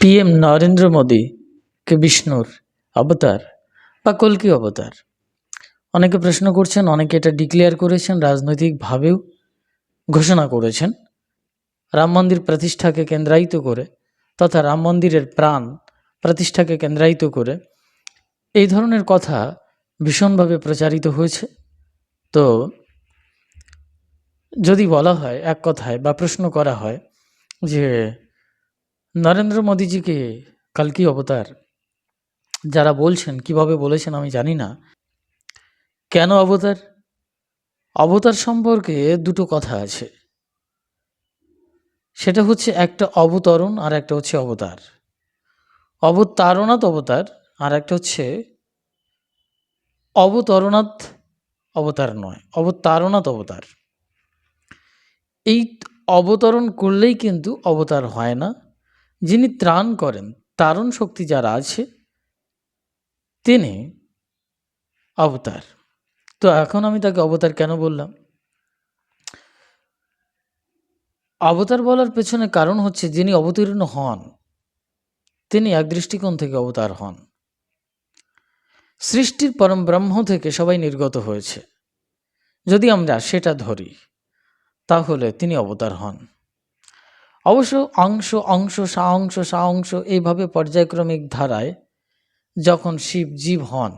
PM Narendra Modi কে বিষ্ণুর অবতার বা কল্কি অবতার? অনেকে প্রশ্ন করছেন, অনেকে এটা ডিক্লেয়ার করেছেন, রাজনৈতিকভাবেও ঘোষণা করেছেন। রাম মন্দির প্রতিষ্ঠাকে কেন্দ্রায়িত করে তথা রাম মন্দিরের প্রাণ প্রতিষ্ঠাকে কেন্দ্রায়িত করে এই ধরনের কথা ভীষণভাবে প্রচারিত হয়েছে। তো যদি বলা হয়, এক কথায় বা প্রশ্ন করা হয় যে নরেন্দ্র মোদীজিকে কালকি অবতার? যারা বলছেন, কীভাবে বলেছেন আমি জানি না। কেন অবতার? অবতার সম্পর্কে দুটো কথা আছে। সেটা হচ্ছে একটা অবতরণ আর একটা হচ্ছে অবতার। অবতারণাত অবতার আর একটা হচ্ছে অবতরণাত অবতার নয় অবতারণাত অবতার। এই অবতরণ করলেই কিন্তু অবতার হয় না। যিনি ত্রাণ করেন, তারণ শক্তি যারা আছে, তিনি অবতার। তো এখন আমি তাকে অবতার কেন বললাম? অবতার বলার পেছনে কারণ হচ্ছে যিনি অবতীর্ণ হন, তিনি এক দৃষ্টিকোণ থেকে অবতার হন। সৃষ্টির পরম ব্রহ্ম থেকে সবাই নির্গত হয়েছে। যদি আমরা সেটা ধরি, তাহলে তিনি অবতার হন। অবশ্য অংশ অংশ সা অংশ সা অংশ এইভাবে পর্যায়ক্রমিক ধারায় যখন শিব জীব হন,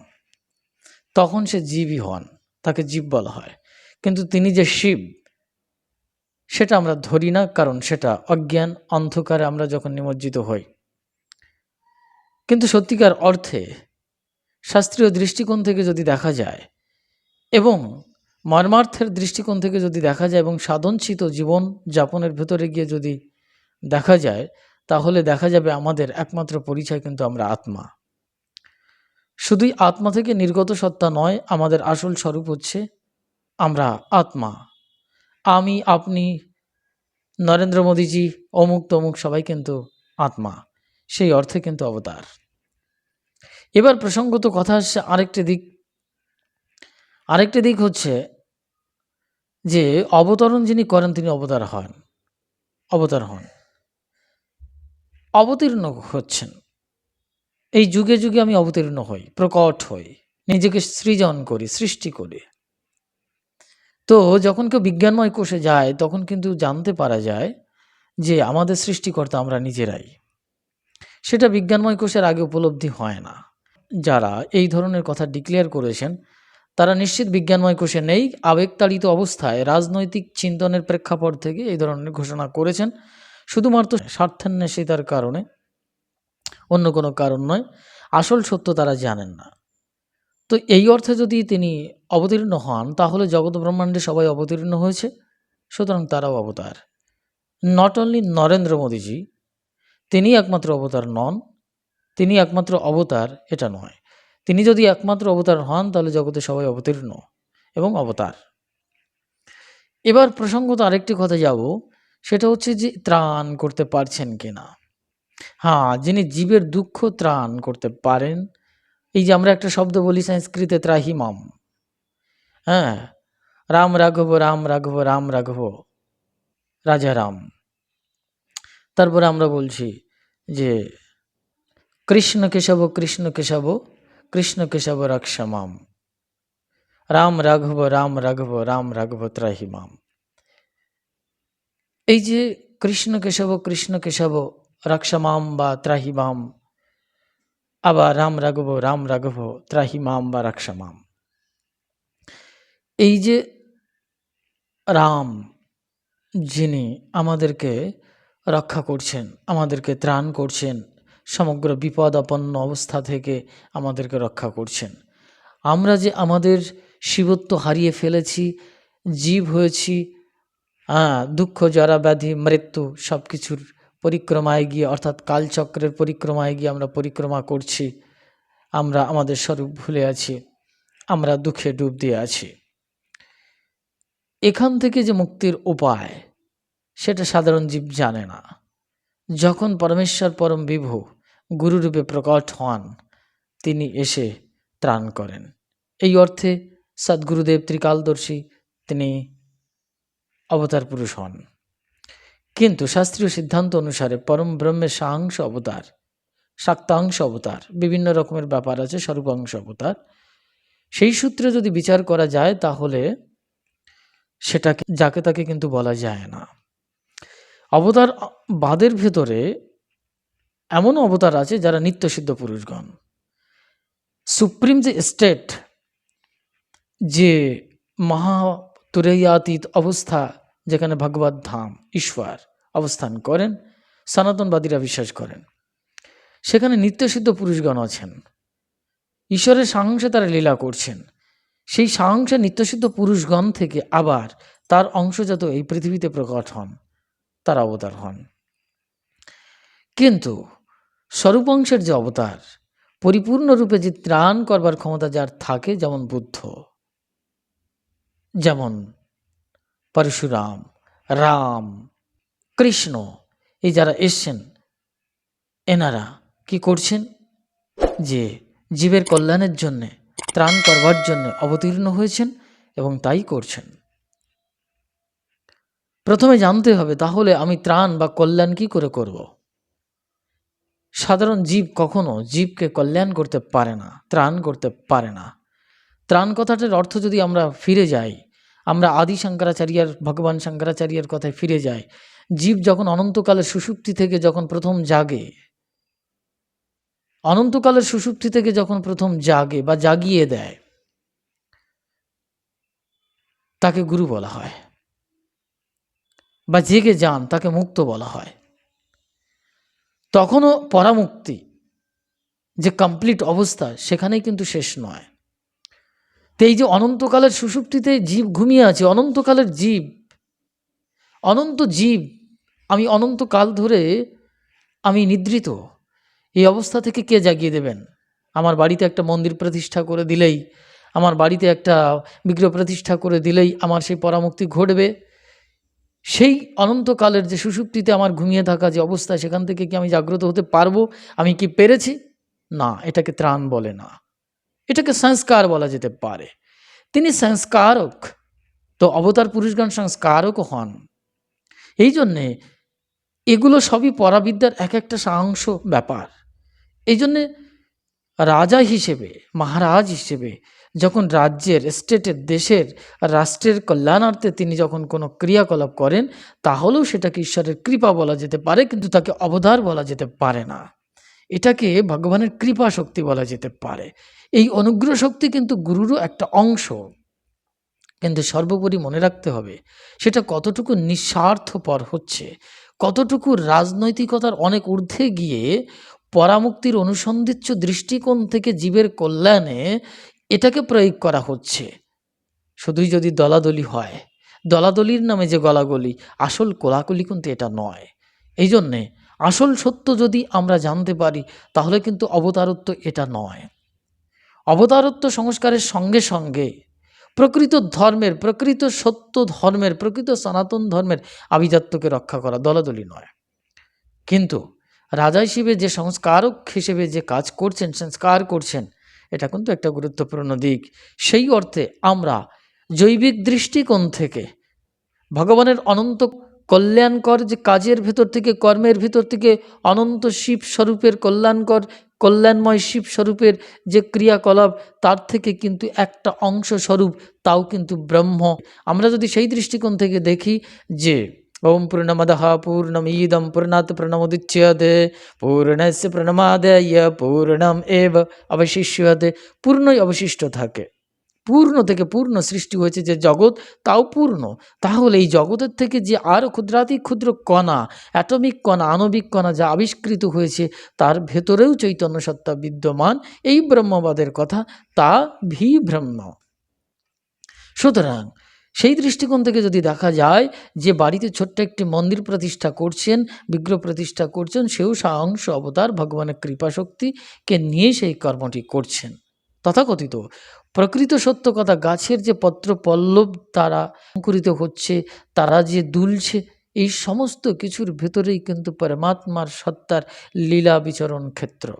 তখন সে জীবই হন, তাকে জীব বলা হয়। কিন্তু তিনি যে শিব, সেটা আমরা ধরি না, কারণ সেটা অজ্ঞান, অন্ধকারে আমরা যখন নিমজ্জিত হই। কিন্তু সত্যিকার অর্থে শাস্ত্রীয় দৃষ্টিকোণ থেকে যদি দেখা যায় এবং মর্মার্থের দৃষ্টিকোণ থেকে যদি দেখা যায় এবং সাধনচিত জীবন যাপনের ভেতরে গিয়ে যদি দেখা যায়, তাহলে দেখা যাবে আমাদের একমাত্র পরিচয় কিন্তু আমরা আত্মা। শুধুই আত্মা থেকে নির্গত সত্তা নয়, আমাদের আসল স্বরূপ হচ্ছে আমরা আত্মা। আমি, আপনি, নরেন্দ্র মোদীজি, অমুক তমুক সবাই কিন্তু আত্মা। সেই অর্থে কিন্তু অবতার। এবার প্রসঙ্গত কথা আসছে আরেকটি দিক। আরেকটি দিক হচ্ছে যে, অবতরণ যিনি করেন তিনি অবতার হন। অবতার হন। অবতীর্ণ হচ্ছেন। এই যুগে যুগে আমি অবতীর্ণ হই, প্রকট হই, নিজেকে সৃজন করি, সৃষ্টি করি। তো যখন কেউ বিজ্ঞানময় কোষে যায়, তখন কিন্তু জানতে পারা যায় যে আমাদের সৃষ্টিকর্তা আমরা নিজেরাই। সেটা বিজ্ঞানময় কোষের আগে উপলব্ধি হয় না। যারা এই ধরনের কথা ডিক্লেয়ার করেছেন, তারা নিশ্চিত বিজ্ঞানময় কোষে নেই। আবেগতাড়িত অবস্থায় রাজনৈতিক চিন্তনের প্রেক্ষাপট থেকে এই ধরনের ঘোষণা করেছেন। শুধুমাত্র স্বার্থান্বেষিতার কারণে, অন্য কোনো কারণ নয়, আসল সত্য তারা জানেন না। তো এই অর্থে যদি তিনি অবতীর্ণ হন, তাহলে জগৎ ব্রহ্মাণ্ডে সবাই অবতীর্ণ হয়েছে, সুতরাং তারাও অবতার। নট অনলি নরেন্দ্র মোদীজি, তিনি একমাত্র অবতার নন, তিনি একমাত্র অবতার, এটা নয়। তিনি যদি একমাত্র অবতার হন, তাহলে জগতে সবাই অবতীর্ণ এবং অবতার। এবার প্রসঙ্গত আরেকটি কথা যাব। সেটা হচ্ছে যে ত্রাণ করতে পারছেন কিনা। হ্যাঁ যিনি জীবের দুঃখ ত্রাণ করতে পারেন, এই যে আমরা একটা শব্দ বলি সংস্কৃতে ত্রাহিমাম। হ্যাঁ রাম রাঘব রাম রাঘব রাম রাঘব, রাজা রাম। তারপরে আমরা বলছি যে কৃষ্ণ কেশব কৃষ্ণ কেশব কৃষ্ণ কেশব রক্ষমাম। রাম রাঘব রাম রাঘব রাম রাঘব ত্রাহিমাম। এই যে কৃষ্ণ কেশব কৃষ্ণ কেশব রক্ষমাম বা ত্রাহিমাম, আবার রাম রাঘব রাম রাঘব, ত্রাহিমাম বা রক্ষমাম এই যে রাম, যিনি আমাদেরকে রক্ষা করছেন, আমাদেরকে ত্রাণ করছেন, সমগ্র বিপদাপন্ন অবস্থা থেকে আমাদেরকে রক্ষা করছেন। আমরা যে আমাদের শিবত্ব হারিয়ে ফেলেছি, জীব হয়েছি হ্যাঁ দুঃখ, জরা, ব্যাধি, মৃত্যু সব কিছুর পরিক্রমায় গিয়ে, অর্থাৎ কালচক্রের পরিক্রমায় গিয়ে আমরা পরিক্রমা করছি। আমরা আমাদের স্বরূপ ভুলে আছি। আমরা দুঃখে ডুব দিয়ে আছি। এখান থেকে যে মুক্তির উপায়, সেটা সাধারণ জীব জানে না। যখন পরমেশ্বর পরম বিভু গুরুরূপে প্রকট হন, তিনি এসে ত্রাণ করেন। এই অর্থে সদ্গুরুদেব ত্রিকালদর্শী, তিনি অবতার পুরুষ হন। কিন্তু শাস্ত্রীয় সিদ্ধান্ত অনুসারে পরম ব্রহ্মের সাংশ অবতার, শাক্তাংশ অবতার, বিভিন্ন রকমের ব্যাপার আছে, স্বরূপাংশ অবতার। সেই সূত্রে যদি বিচার করা যায় তাহলে সেটাকে, যাকে তাকে কিন্তু বলা যায় না। অবতার বাদের ভেতরে এমন অবতার আছে যারা নিত্যসিদ্ধ পুরুষগণ। সুপ্রিম যে স্টেট, যে মহা তুরেয়াতীত অবস্থা যেখানে ভগবত ধাম, ঈশ্বর অবস্থান করেন, সনাতনবাদীরা বিশ্বাস করেন। সেখানে নিত্যসিদ্ধ পুরুষগণ আছেন। ঈশ্বরের সাহংসে তারা লীলা করছেন। সেই সাহংসে নিত্যসিদ্ধ পুরুষগণ থেকে আবার তার অংশজাত এই পৃথিবীতে প্রকট হন, তার অবতার হন। কিন্তু স্বরূপ অংশের যে অবতার, পরিপূর্ণরূপে যে ত্রাণ করবার ক্ষমতা যার থাকে, যেমন বুদ্ধ, যেমন পরশুরাম, রাম, কৃষ্ণ, এই যারা এসছেন, এনারা কি করছেন? যে জীবের কল্যাণের জন্যে, ত্রাণ করবার জন্য অবতীর্ণ হয়েছেন এবং তাই করছেন। প্রথমে জানতে হবে, তাহলে আমি ত্রাণ বা কল্যাণ কি করে করব? সাধারণ জীব কখনো জীবকে কল্যাণ করতে পারে না, ত্রাণ করতে পারে না। ত্রাণ কথাটার অর্থ যদি আমরা ফিরে যাই আমরা আদি শঙ্করাচার্যের, ভগবান শঙ্করাচার্যের কথায় ফিরে যাই। জীব যখন অনন্তকালের সুষুপ্তি থেকে যখন প্রথম জাগে, অনন্তকালের সুষুপ্তি থেকে যখন প্রথম জাগে বা জাগিয়ে দেয়, তাকে গুরু বলা হয় বা জেগে যান তাকে মুক্ত বলা হয়। তখনও পরামুক্তি যে কমপ্লিট অবস্থা সেখানেই কিন্তু শেষ নয়। তো এই যে অনন্তকালের সুষুপ্তিতে জীব ঘুমিয়ে আছে, অনন্তকালের জীব, অনন্ত জীব, আমি অনন্তকাল ধরে আমি নিদ্রিত। এই অবস্থা থেকে কে জাগিয়ে দেবেন? আমার বাড়িতে একটা মন্দির প্রতিষ্ঠা করে দিলেই, আমার বাড়িতে একটা বিগ্রহ প্রতিষ্ঠা করে দিলেই আমার সেই পরামুক্তি ঘটবে। সেই অনন্তকালের যে সুষুপ্তিতে আমার ঘুমিয়ে থাকা যে অবস্থা, সেখান থেকে কি আমি জাগ্রত হতে পারব? আমি কি পেরেছি? না, এটাকে ত্রাণ বলে না। এটাকে সংস্কার বলা যেতে পারে। তিনি সংস্কারক, তো অবতার পুরুষগণ সংস্কারক হন। এই জন্যে এগুলো সবই পরাবিদ্যার এক একটা সাংশ ব্যাপার। এই জন্যে রাজা হিসেবে, মহারাজ হিসেবে যখন রাজ্যের, স্টেটের, দেশের, রাষ্ট্রের কল্যাণার্থে তিনি যখন কোনো ক্রিয়াকলাপ করেন, তাহলেও সেটাকে ঈশ্বরের কৃপা বলা যেতে পারে, কিন্তু তাকে অবতার বলা যেতে পারে না। এটাকে ভগবানের কৃপা শক্তি বলা যেতে পারে। এই অনুগ্রহ শক্তি কিন্তু গুরুরও একটা অংশ। কিন্তু সর্বোপরি মনে রাখতে হবে, সেটা কতটুকু নিঃস্বার্থপর হচ্ছে, কতটুকু রাজনৈতিকতার অনেক ঊর্ধ্বে গিয়ে পরামুক্তির অনুসন্ধিচ্ছ দৃষ্টিকোণ থেকে জীবের কল্যাণে এটাকে প্রয়োগ করা হচ্ছে। শুধুই যদি দলাদলি হয়, দলাদলির নামে যে গলাগলি, আসল কোলাকুলি কিন্তু এটা নয়। এই জন্যে আসল সত্য যদি আমরা জানতে পারি, তাহলে কিন্তু অবতারত্ব এটা নয়। অবতারত্ব সংস্কারের সঙ্গে সঙ্গে প্রকৃত ধর্মের, প্রকৃত সত্য ধর্মের, প্রকৃত সনাতন ধর্মের আভিজাত্যকে রক্ষা করা দলাদলি নয়। কিন্তু রাজা হিসেবে যে সংস্কারক হিসেবে যে কাজ করছেন, সংস্কার করছেন, এটা কিন্তু একটা গুরুত্বপূর্ণ দিক। সেই অর্থে আমরা জৈবিক দৃষ্টিকোণ থেকে ভগবানের অনন্ত কল্যাণকর যে কাজের ভেতর থেকে, কর্মের ভেতর থেকে অনন্ত শিব স্বরূপের কল্যাণকর, কল্যাণময় শিব স্বরূপের যে ক্রিয়াকলাপ, তার থেকে কিন্তু একটা অংশ স্বরূপ, তাও কিন্তু ব্রহ্ম। আমরা যদি সেই দৃষ্টিকোণ থেকে দেখি যে, ওম পূর্ণমদঃ পূর্ণমিদম পূর্ণাৎ প্রণমোদিচ্যতে, পূর্ণস্য প্রণমাদায় পূর্ণম এব অবশিষ্যতে, পূর্ণই অবশিষ্ট থাকে। পূর্ণ থেকে পূর্ণ সৃষ্টি হয়েছে যে জগৎ, তাও পূর্ণ। তাহলে এই জগতের থেকে যে আরও ক্ষুদ্রাতি ক্ষুদ্র কণা, অ্যাটমিক কণা, আণবিক কণা যা আবিষ্কৃত হয়েছে, তার ভেতরেও চৈতন্য সত্তা বিদ্যমান, এই ব্রহ্মবাদের কথা, তা ভি ব্রহ্ম সুতরাং সেই দৃষ্টিকোণ থেকে যদি দেখা যায় যে বাড়িতে ছোট্ট একটি মন্দির প্রতিষ্ঠা করছেন, বিগ্রহ প্রতিষ্ঠা করছেন, সেও সাংশ অবতার, ভগবানের কৃপাশক্তিকে নিয়ে সেই কর্মটি করছেন। তথাকথিত। প্রকৃত সত্য কথা, গাছের যে পত্র পল্লব তারা অঙ্কুরিত হচ্ছে, তারা যে দুলছে, এই সমস্ত কিছুর ভেতরেই কিন্তু পরমাত্মার সত্তার লীলা বিচরণ ক্ষেত্র।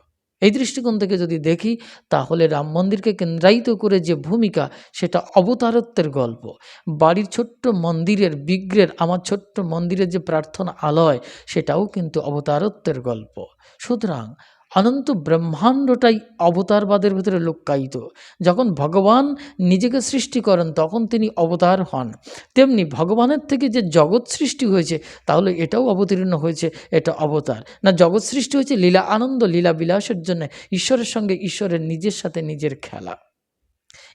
এই দৃষ্টিকোণ থেকে যদি দেখি, তাহলে রাম মন্দিরকে কেন্দ্রায়িত করে যে ভূমিকা, সেটা অবতারত্বের গল্প। বাড়ির ছোট্ট মন্দিরের বিগ্রের, আমার ছোট্ট মন্দিরের যে প্রার্থনা আলয়, সেটাও কিন্তু অবতারত্বের গল্প। সুতরাং অনন্ত ব্রহ্মাণ্ডটাই অবতারবাদের ভিতরে লুক্কায়িত। যখন ভগবান নিজেকে সৃষ্টি করেন, তখন তিনি অবতার হন। তেমনি ভগবানের থেকে যে জগৎ সৃষ্টি হয়েছে, তাহলে এটাও অবতীর্ণ হয়েছে, এটা অবতার। না, জগৎ সৃষ্টি হয়েছে লীলা আনন্দ, লীলা বিলাসের জন্য, ঈশ্বরের সঙ্গে ঈশ্বরের নিজের সাথে নিজের খেলা।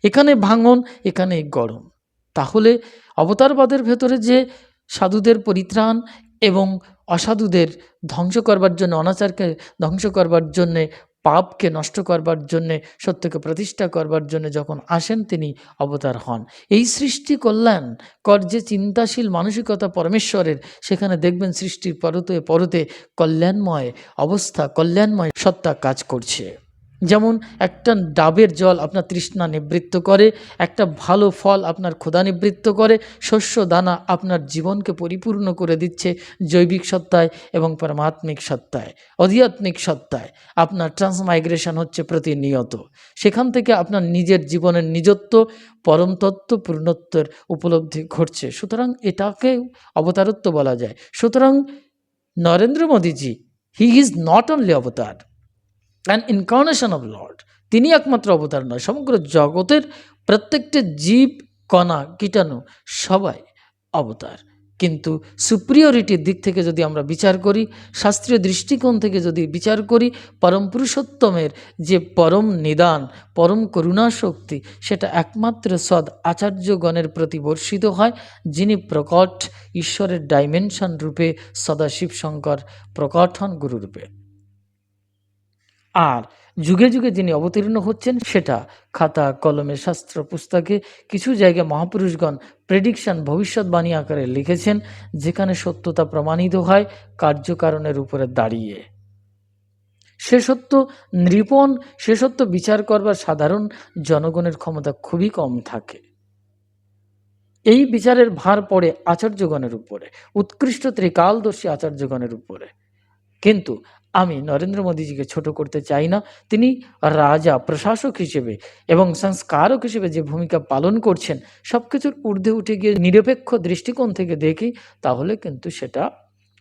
এখানে ভাঙন, এখানে গরম তাহলে অবতারবাদের ভেতরে যে সাধুদের পরিত্রাণ এবং অসাধুদের ধ্বংস করবার জন্য, অনাচারকে ধ্বংস করবার জন্যে, পাপকে নষ্ট করবার জন্যে, সত্যকে প্রতিষ্ঠা করবার জন্য যখন আসেন তিনি অবতার হন। এই সৃষ্টি কল্যাণ কর যে চিন্তাশীল মানসিকতা পরমেশ্বরের, সেখানে দেখবেন সৃষ্টির পরতে পরতে কল্যাণময় অবস্থা, কল্যাণময় সত্তা কাজ করছে। যেমন একটা ডাবের জল আপনার তৃষ্ণা নিবৃত্ত করে, একটা ভালো ফল আপনার ক্ষুধা নিবৃত্ত করে, শস্য দানা আপনার জীবনকে পরিপূর্ণ করে দিচ্ছে জৈবিক সত্তায় এবং পরমাত্মিক সত্তায়, অধিয়াত্মিক সত্তায়। আপনার ট্রান্সমাইগ্রেশন হচ্ছে প্রতিনিয়ত। সেখান থেকে আপনার নিজের জীবনের নিজত্ব পরমতত্ত্ব পূর্ণত্বের উপলব্ধি ঘটছে। সুতরাং এটাকে অবতারত্ব বলা যায়। সুতরাং Narendra Modiji he is not only avatar an incarnation of lord তিনি একমাত্র অবতার নয়, সমগ্র জগতের প্রত্যেকটা জীব, কণা, কীটাণু সবাই অবতার। কিন্তু সুপ্রিয়রিটির দিক থেকে যদি আমরা বিচার করি, শাস্ত্রীয় দৃষ্টিকোণ থেকে যদি বিচার করি, পরম পুরুষোত্তমের যে পরম নিদান, পরম করুণা শক্তি সেটা একমাত্র সদ আচার্যগণের প্রতি বর্ষিত হয়, যিনি প্রকট ঈশ্বরের ডাইমেনশন রূপে সদাশিব শঙ্কর প্রকট হন গুরুরূপে। আর যুগে যুগে যিনি অবতীর্ণ হচ্ছেন সেটা খাতা, কলমে, শাস্ত্র, পুস্তকে কিছু জায়গায় মহাপুরুষগণ প্রেডিকশন ভবিষ্যৎবাণী আকারে লিখেছেন, যেখানে সত্যতা প্রমাণিত হয় কার্যকারণের উপরে দাঁড়িয়ে। সে সত্য নৃপণ সে সত্য বিচার করবার সাধারণ জনগণের ক্ষমতা খুবই কম থাকে। এই বিচারের ভার পড়ে আচার্যগণের উপরে, উৎকৃষ্ট ত্রিকালদর্শী আচার্যগণের উপরে। কিন্তু আমি নরেন্দ্র মোদীজিকে ছোট করতে চাই না। তিনি রাজা, প্রশাসক হিসেবে এবং সংস্কারক হিসেবে যে ভূমিকা পালন করছেন সব কিছুর ঊর্ধ্বে উঠে গিয়ে নিরপেক্ষ দৃষ্টিকোণ থেকে দেখি, তাহলে কিন্তু সেটা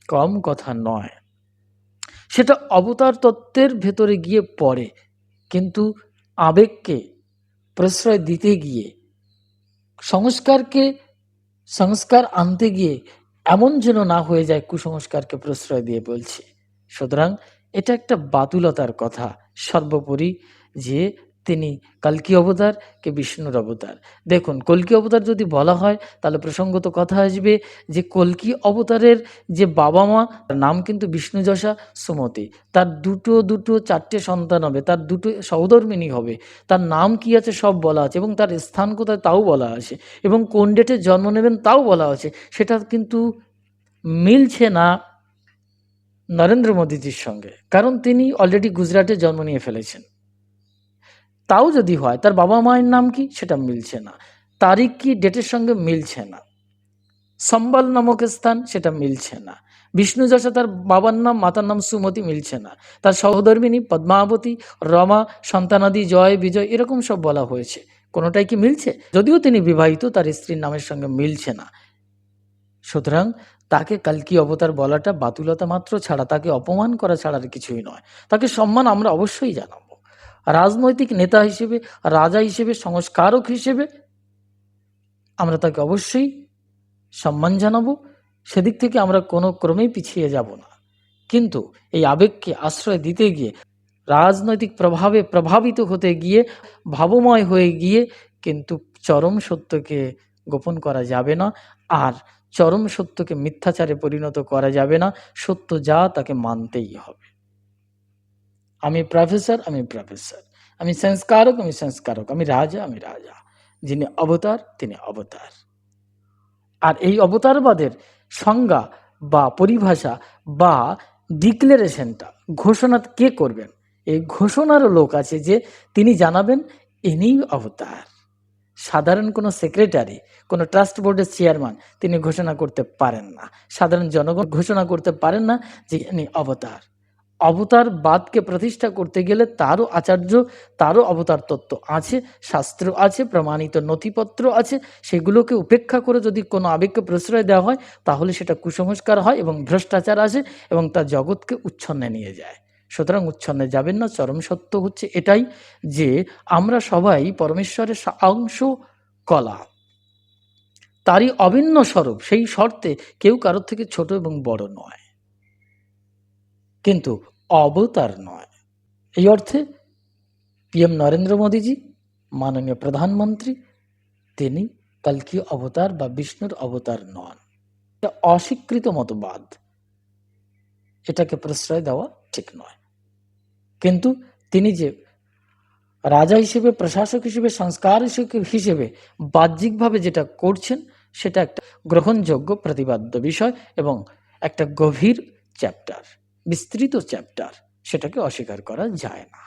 কম কথা নয়। সেটা অবতার তত্ত্বের ভেতরে গিয়ে পড়ে, কিন্তু আবেগকে প্রশ্রয় দিতে গিয়ে, সংস্কারকে, সংস্কার আনতে গিয়ে এমন যেন না হয়ে যায়, কুসংস্কারকে প্রশ্রয় দিয়ে বলছি। সুতরাং এটা একটা বাতুলতার কথা। সর্বোপরি যে তিনি কালকি অবতার কে বিষ্ণুর অবতার। দেখুন, কল্কি অবতার যদি বলা হয়, তাহলে প্রসঙ্গত কথা আসবে যে কল্কি অবতারের যে বাবা মা, তার নাম কিন্তু বিষ্ণু যশা সুমতি। তার দুটো দুটো, চারটে সন্তান হবে, তার দুটো সহধর্মিনী হবে। তার নাম কি আছে সব বলা আছে এবং তার স্থান কোথায় তাও বলা আছে এবং কোন ডেটে জন্ম নেবেন তাও বলা আছে। সেটা কিন্তু মিলছে না। নরেন্দ্র মোদীজির সঙ্গে, কারণ তিনি অলরেডি গুজরাটে জন্ম নিয়ে ফেলেছেন। তাও যদি হয়, তার বাবা মায়ের নাম কি? সেটা মিলছে না। তারিখ কি? ডেটের সঙ্গে মিলছে না। সম্বল নামক স্থান? সেটা মিলছে না। বিষ্ণু যশা, তার বাবার নাম, মাতার নাম সুমতি মিলছে না। তার সহধর্মিনী পদ্মাবতী, রমা, সন্তানাদি, জয়, বিজয়, এরকম সব বলা হয়েছে। কোনোটাই কি মিলছে? যদিও তিনি বিবাহিত, তার স্ত্রীর নামের সঙ্গে মিলছে না। সুতরাং তাকে কালকি অবতার বলাটা বাতুলতা মাত্র ছাড়া, তাকে অপমান করা ছাড়া আর কিছুই নয়। তাকে সম্মান আমরা অবশ্যই জানাব। রাজনৈতিক নেতা হিসেবে, রাজা হিসেবে, সংস্কারক হিসেবে আমরা তাকে অবশ্যই সম্মান জানাব। সেদিক থেকে আমরা কোনো ক্রমেই পিছিয়ে যাব না। কিন্তু এই আবেগকে আশ্রয় দিতে গিয়ে, রাজনৈতিক প্রভাবে প্রভাবিত হতে গিয়ে, ভাবময় হয়ে গিয়ে কিন্তু চরম সত্যকে গোপন করা যাবে না। আর চরম সত্যকে মিথ্যাচারে পরিণত করা যাবে না। সত্য যা তাকে মানতেই হবে। আমি প্রফেসর আমি প্রফেসর আমি সংস্কারক আমি সংস্কারক। আমি রাজা আমি রাজা। যিনি অবতার, তিনি অবতার। আর এই অবতারবাদের সংজ্ঞা বা পরিভাষা বা ডিক্লারেশনটা ঘোষণা কে করবেন? এই ঘোষণারও লোক আছে যে তিনি জানাবেন ইনিই অবতার। সাধারণ কোনো সেক্রেটারি, কোনো ট্রাস্ট বোর্ডের চেয়ারম্যান তিনি ঘোষণা করতে পারেন না। সাধারণ জনগণ ঘোষণা করতে পারেন না যে ইনি অবতার। অবতারবাদকে প্রতিষ্ঠা করতে গেলে তারও আচার্য, তারও অবতার তত্ত্ব আছে, শাস্ত্র আছে, প্রমাণিত নথিপত্র আছে। সেগুলোকে উপেক্ষা করে যদি কোনো আবেগকে প্রশ্রয় দেওয়া হয়, তাহলে সেটা কুসংস্কার হয় এবং ভ্রষ্টাচার আসে এবং তা জগৎকে উচ্ছন্নে নিয়ে যায়। সুতরাং উচ্ছন্নে যাবেন না, চরম সত্য হচ্ছে এটাই যে আমরা সবাই পরমেশ্বরের অংশ কলা। তারই অভিন্ন স্বরূপ, সেই শর্তে কেউ কারোর থেকে ছোট এবং বড় নয়। কিন্তু অবতার নয়। এই অর্থে পিএম নরেন্দ্র মোদীজি, মাননীয় প্রধানমন্ত্রী, তিনি কালকি অবতার বা বিষ্ণুর অবতার নন। অস্বীকৃত মতবাদ। এটাকে প্রশ্রয় দেওয়া ঠিক নয়। কিন্তু তিনি যে রাজা হিসেবে, প্রশাসক হিসেবে, সংস্কার হিসেবে- বাহ্যিকভাবে যেটা করছেন, সেটা একটা গ্রহণযোগ্য প্রতিবাদ্য বিষয় এবং একটা গভীর চ্যাপ্টার, বিস্তৃত চ্যাপ্টার, সেটাকে অস্বীকার করা যায় না।